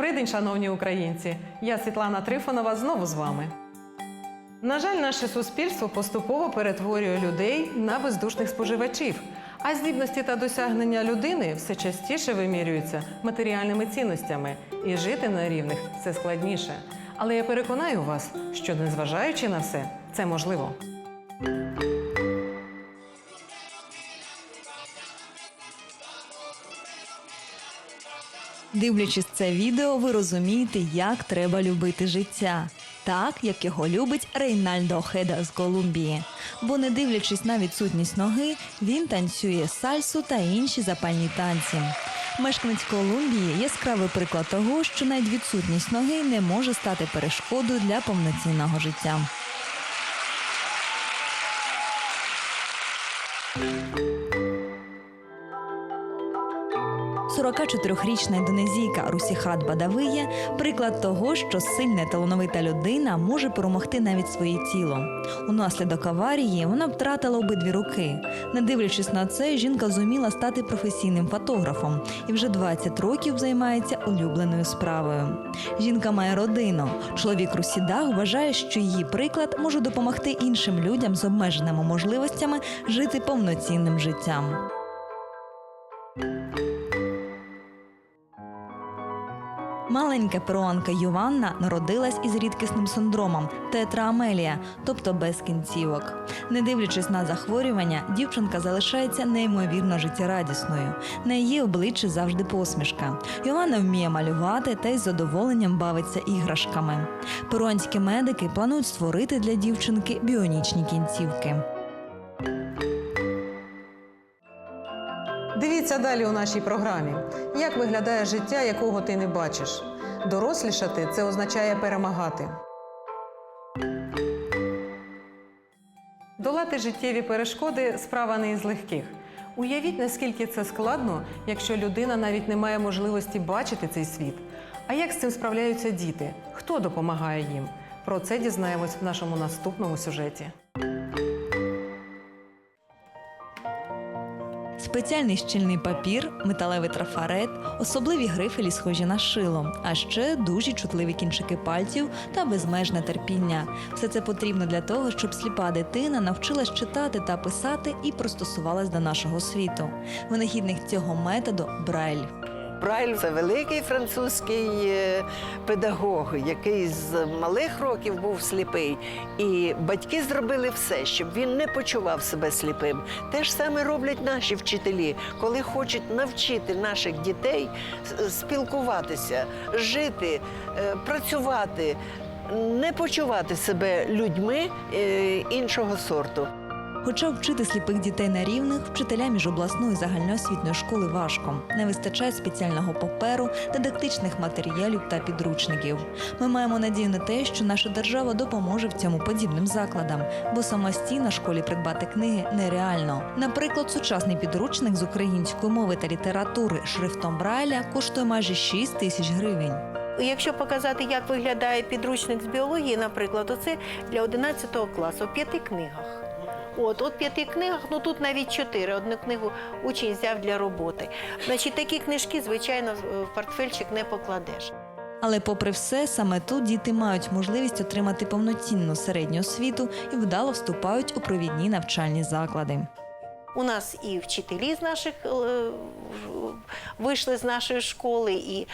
Добрий день, шановні українці! Я Світлана Трифонова знову з вами. На жаль, наше суспільство поступово перетворює людей на бездушних споживачів, а здібності та досягнення людини все частіше вимірюються матеріальними цінностями, і жити на рівних все складніше. Але я переконаю вас, що незважаючи на все, це можливо. Дивлячись це відео, ви розумієте, як треба любити життя. Так, як його любить Рейнальдо Охеда з Колумбії. Бо, не дивлячись на відсутність ноги, він танцює сальсу та інші запальні танці. Мешканець Колумбії яскравий приклад того, що навіть відсутність ноги не може стати перешкодою для повноцінного життя. – 44-річна індонезійка Русіхат Бадавиє приклад того, що сильна талановита людина може перемогти навіть своє тіло. Унаслідок аварії вона втратила обидві руки. Не дивлячись на це, жінка зуміла стати професійним фотографом і вже 20 років займається улюбленою справою. Жінка має родину. Чоловік Русідах вважає, що її приклад може допомогти іншим людям з обмеженими можливостями жити повноцінним життям. Маленька перуанка Йованна народилась із рідкісним синдромом тетраамелія, тобто без кінцівок. Не дивлячись на захворювання, дівчинка залишається неймовірно життєрадісною. На її обличчі завжди посмішка. Йованна вміє малювати та із задоволенням бавиться іграшками. Перуанські медики планують створити для дівчинки біонічні кінцівки. Дивіться далі у нашій програмі. Як виглядає життя, якого ти не бачиш? Дорослішати це означає перемагати. Долати життєві перешкоди справа не із легких. Уявіть, наскільки це складно, якщо людина навіть не має можливості бачити цей світ. А як з цим справляються діти? Хто допомагає їм? Про це дізнаємось в нашому наступному сюжеті. Спеціальний щільний папір, металевий трафарет, особливі грифелі, схожі на шило, а ще дуже чутливі кінчики пальців та безмежне терпіння. Все це потрібно для того, щоб сліпа дитина навчилась читати та писати і пристосувалась до нашого світу. Винахідник цього методу Брайль. Брайль це великий французький е, педагог, який з малих років був сліпий. І батьки зробили все, щоб він не почував себе сліпим. Те ж саме роблять наші вчителі, коли хочуть навчити наших дітей спілкуватися, жити, е, працювати, не почувати себе людьми е, іншого сорту. Хоча вчити сліпих дітей на рівних вчителям міжобласної загальноосвітньої школи важко. Не вистачає спеціального паперу, дидактичних матеріалів та підручників. Ми маємо надію на те, що наша держава допоможе в цьому подібним закладам, бо самостійно школі придбати книги нереально. Наприклад, сучасний підручник з української мови та літератури шрифтом Брайля коштує майже 6 тисяч гривень. Якщо показати, як виглядає підручник з біології, наприклад, оце для 11 класу п'яти книгах. От, от п'яти книгах, ну тут навіть чотири. Одну книгу учень взяв для роботи. Значить, такі книжки, звичайно, в портфельчик не покладеш. Але, попри все, саме тут діти мають можливість отримати повноцінну середню освіту і вдало вступають у провідні навчальні заклади. У нас і вчителі з наших е, вийшли з нашої школи, і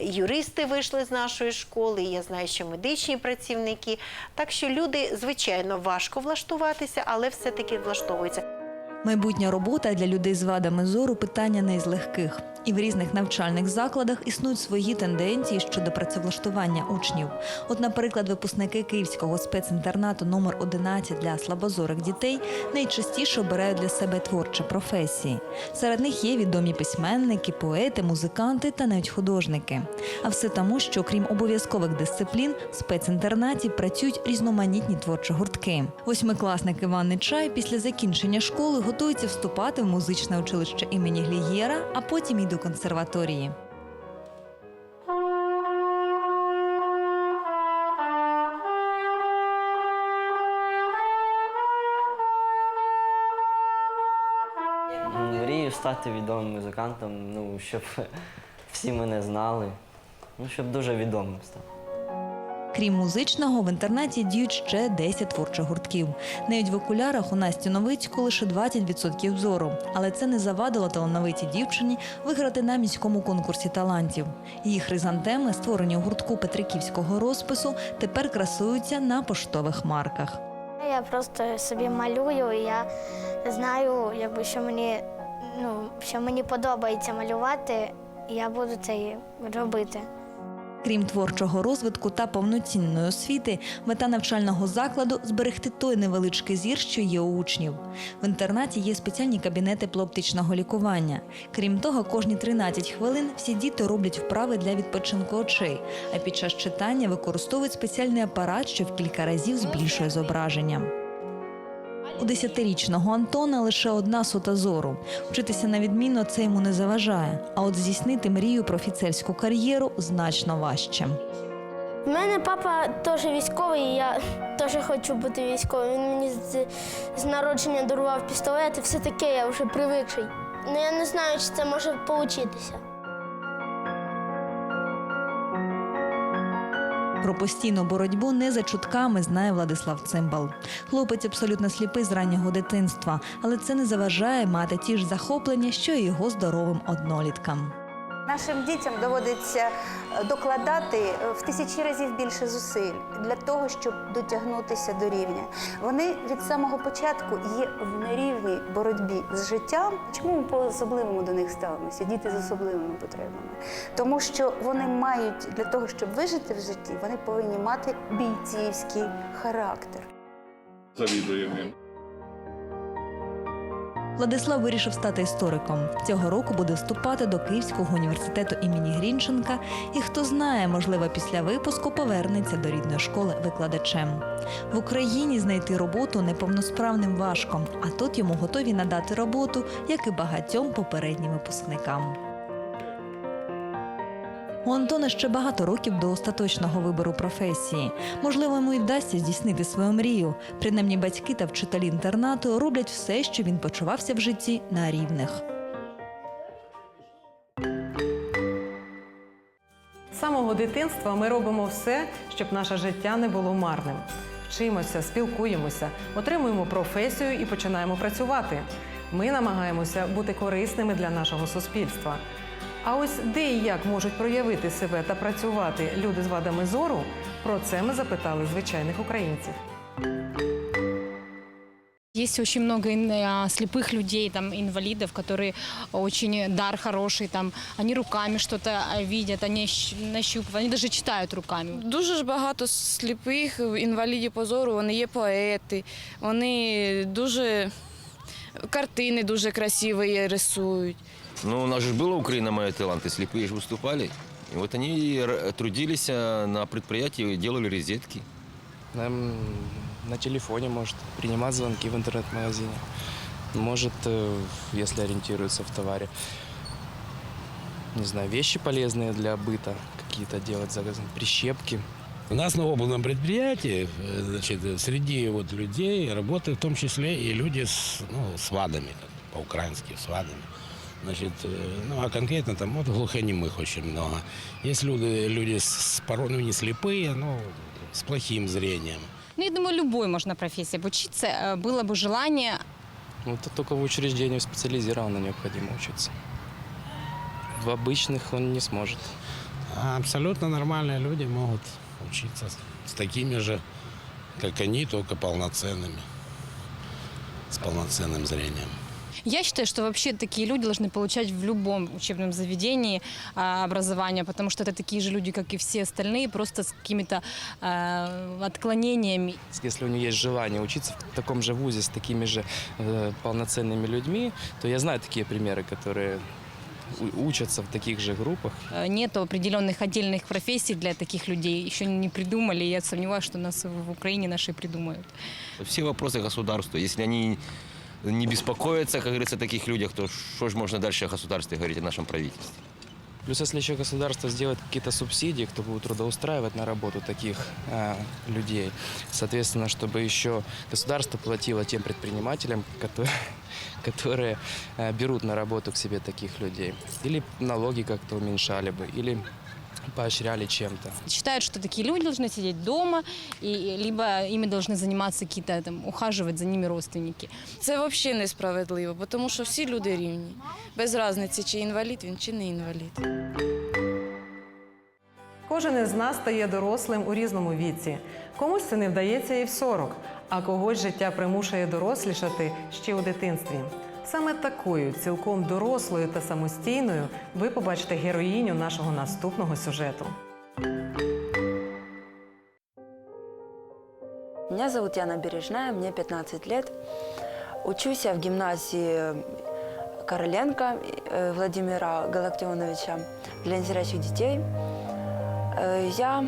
юристи вийшли з нашої школи. І я знаю, що медичні працівники. Так що люди, звичайно, важко влаштуватися, але все-таки влаштовуються. Майбутня робота для людей з вадами зору питання не з легких. І в різних навчальних закладах існують свої тенденції щодо працевлаштування учнів. От, наприклад, випускники київського спецінтернату номер 11 для слабозорих дітей найчастіше обирають для себе творчі професії. Серед них є відомі письменники, поети, музиканти та навіть художники. А все тому, що окрім обов'язкових дисциплін, в спецінтернаті працюють різноманітні творчі гуртки. Восьмикласник Іван Нечай після закінчення школи готується вступати в музичне училище імені Глієра, а потім і до консерваторії. Мрію стати відомим музикантом, ну, щоб всі мене знали. Ну, щоб дуже відомим став. Крім музичного, в інтернаті діють ще 10 творчих гуртків. Навіть в окулярах у Насті Новицьку лише 20% зору. Але це не завадило талановитій дівчині виграти на міському конкурсі талантів. Її хризантеми, створені у гуртку Петриківського розпису, тепер красуються на поштових марках. Я просто собі малюю, і я знаю, якби, що мені, ну, що мені подобається малювати, я буду це робити. Крім творчого розвитку та повноцінної освіти, мета навчального закладу зберегти той невеличкий зір, що є у учнів. В інтернаті є спеціальні кабінети плоптичного лікування. Крім того, кожні 13 хвилин всі діти роблять вправи для відпочинку очей, а під час читання використовують спеціальний апарат, що в кілька разів збільшує зображення. У десятирічного Антона лише одна сота зору. Вчитися на відмінно це йому не заважає. А от здійснити мрію про офіцерську кар'єру значно важче. У мене папа теж військовий, і я теж хочу бути військовим. Він мені з, з народження дарував пістолет і все таке, я вже привикший. Ну я не знаю, чи це може получитися. Про постійну боротьбу не за чутками знає Владислав Цимбал. Хлопець абсолютно сліпий з раннього дитинства, але це не заважає мати ті ж захоплення, що й його здоровим одноліткам. Нашим дітям доводиться е, докладати е, в тисячі разів більше зусиль для того, щоб дотягнутися до рівня. Вони від самого початку є в нерівній боротьбі з життям. Чому ми по-особливому до них ставимося? Діти з особливими потребами. Тому що вони мають для того, щоб вижити в житті, вони повинні мати бійцівський характер. Завідуємо. Владислав вирішив стати істориком. Цього року буде вступати до Київського університету імені Грінченка. І хто знає, можливо, після випуску повернеться до рідної школи викладачем. В Україні знайти роботу неповносправним важко, а тут йому готові надати роботу, як і багатьом попереднім випускникам. У Антона ще багато років до остаточного вибору професії. Можливо, йому й вдасться здійснити свою мрію. Принаймні батьки та вчителі інтернату роблять все, щоб він почувався в житті на рівних. Самого дитинства ми робимо все, щоб наше життя не було марним. Вчимося, спілкуємося, отримуємо професію і починаємо працювати. Ми намагаємося бути корисними для нашого суспільства. А ось де і як можуть проявити себе та працювати люди з вадами зору, про це ми запитали звичайних українців. Есть очень много ин- а, слепых людей, там, инвалидов, которые очень дар хороший, там, они руками что-то а, видят, они щ- нащупывают, они даже читают руками. Дуже ж багато сліпих інвалідів позору, вони є поети, вони дуже картини дуже красиві рисують. Ну, у нас же была Украина «Мои таланты», слепые же выступали. И вот они трудились а, на предприятии, делали розетки. Нам на телефоне может принимать звонки в интернет-магазине. Может, э, если ориентируется в товаре. Не знаю, вещи полезные для быта какие-то делать, заказы, прищепки. У нас на областном предприятии, э, значит, среди вот людей работают в том числе и люди с, ну, с вадами, по-украински, с вадами. Значит, э, ну, а конкретно там вот глухонемых очень много. Есть люди, люди с, поро- ну, не слепые, но с плохим зрением. Ну, я думаю, любой можно профессии обучиться, э, было бы желание. Ну, это только в учреждении специализированно необходимо учиться. В обычных он не сможет. А абсолютно нормальные люди могут учиться с такими же, как они, только полноценными, с полноценным зрением. Я считаю, что вообще такие люди должны получать в любом учебном заведении а, образование, потому что это такие же люди, как и все остальные, просто с какими-то а, отклонениями. Если у него есть желание учиться в таком же вузе с такими же э, полноценными людьми, то я знаю такие примеры, которые у- учатся в таких же группах. Э, Нету определенных отдельных профессий для таких людей, еще не придумали. Я сомневаюсь, что нас в Украине наши придумают. Все вопросы государства. Если они не беспокоятся, как говорится, о таких людях, то что же можно дальше о государстве говорить, о нашем правительстве? Плюс, если еще государство сделает какие-то субсидии, кто будет трудоустраивать на работу таких э, людей, соответственно, чтобы еще государство платило тем предпринимателям, которые, которые э, берут на работу к себе таких людей, или налоги как-то уменьшали бы, или поощряли чем-то. Считают, что такие люди должны сидеть дома, и либо ими должны заниматься какие-то там, ухаживать за ними родственники. Це взагалі несправедливо, тому що всі люди рівні. Без різниці, чи інвалід він, чи не інвалід. Кожен із нас стає дорослим у різному віці. Комусь це не вдається і в 40, а когось життя примушує дорослішати ще у дитинстві. Саме такою, цілком дорослою та самостійною, ви побачите героїню нашого наступного сюжету. Меня зовут Яна Бережная, мне 15 лет. Учусь я в гимназии Короленко э, Владимира Галактионовича для незрячих детей. Э, Я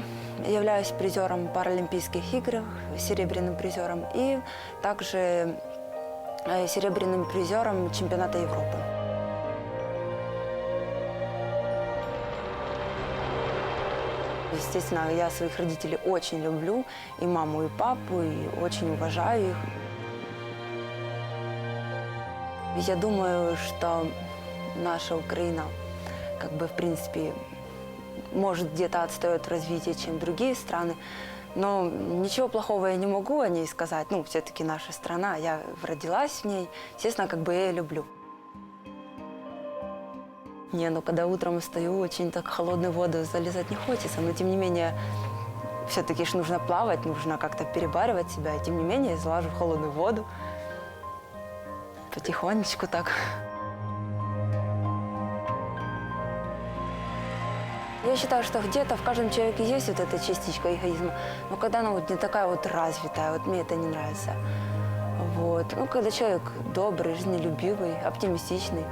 являюсь призером Паралимпийских игр, серебряным призером и также э, Серебряным призером чемпионата Европы. Естественно, я своих родителей очень люблю, и маму, и папу, и очень уважаю их. Я думаю, что наша Украина, как бы, в принципе, может, где-то отстает в развитии, чем другие страны, но ничего плохого я не могу о ней сказать. Ну, все-таки наша страна, я родилась в ней, естественно, как бы я ее люблю. Не, ну когда утром встаю, очень так холодную воду залезать не хочется, но тем не менее, все-таки ж нужно плавать, нужно как-то перебаривать себя, и тем не менее я залажу в холодную воду, потихонечку так. Я считаю, что где-то в каждом человеке есть вот эта частичка эгоизма, но когда она вот не такая вот развитая, вот мне это не нравится. Вот. Ну, когда человек добрый, жизнелюбивый, оптимистичный.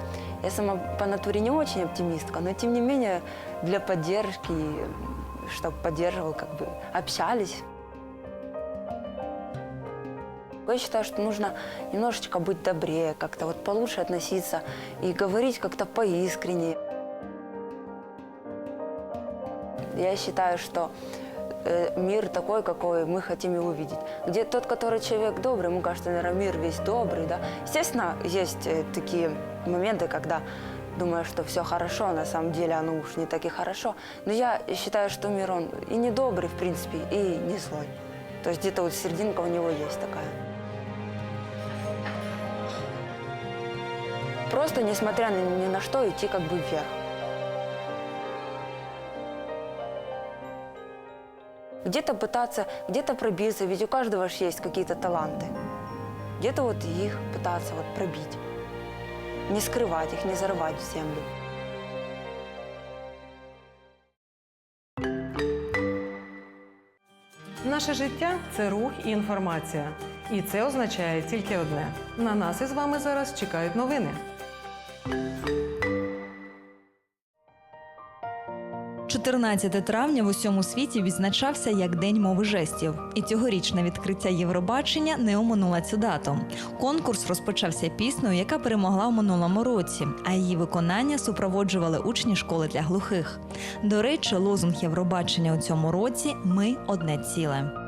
Я сама по натуре не очень оптимистка, но тем не менее для поддержки, чтобы поддерживал, как бы общались. Я считаю, что нужно немножечко быть добрее, как-то вот получше относиться и говорить как-то поискреннее. Я считаю, что э, мир такой, какой мы хотим его видеть. Где тот, который человек добрый, ему кажется, наверное, мир весь добрый, да. Естественно, есть э, такие моменты, когда думаю, что все хорошо, а на самом деле оно уж не так и хорошо. Но я считаю, что мир, он и не добрый, в принципе, и не злой. То есть где-то вот серединка у него есть такая. Просто, несмотря ни на что, идти как бы вверх. Где-то пытаться, где-то пробиться, ведь у каждого же есть какие-то таланты. Где-то вот их пытаться вот пробить. Не скрывать их, не зарывать в землю. Наше життя це рух і інформація. І це означає тільки одне: на нас із вами зараз чекають новини. – 14 травня в усьому світі відзначався як День мови жестів. І цьогорічне відкриття Євробачення не оминула цю дату. Конкурс розпочався піснею, яка перемогла в минулому році, а її виконання супроводжували учні школи для глухих. До речі, лозунг Євробачення у цьому році Ми одне ціле.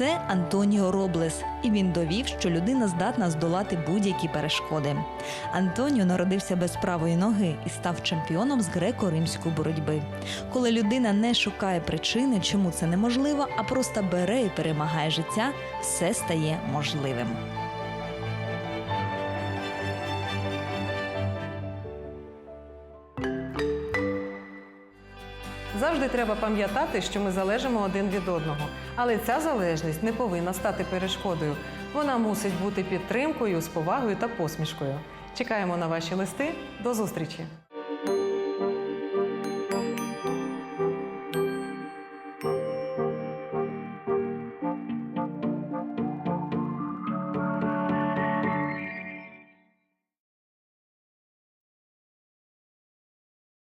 Це Антоніо Роблес, і він довів, що людина здатна здолати будь-які перешкоди. Антоніо народився без правої ноги і став чемпіоном з греко-римської боротьби. Коли людина не шукає причини, чому це неможливо, а просто бере і перемагає життя, все стає можливим. Завжди треба пам'ятати, що ми залежимо один від одного. Але ця залежність не повинна стати перешкодою. Вона мусить бути підтримкою з повагою та посмішкою. Чекаємо на ваші листи. До зустрічі!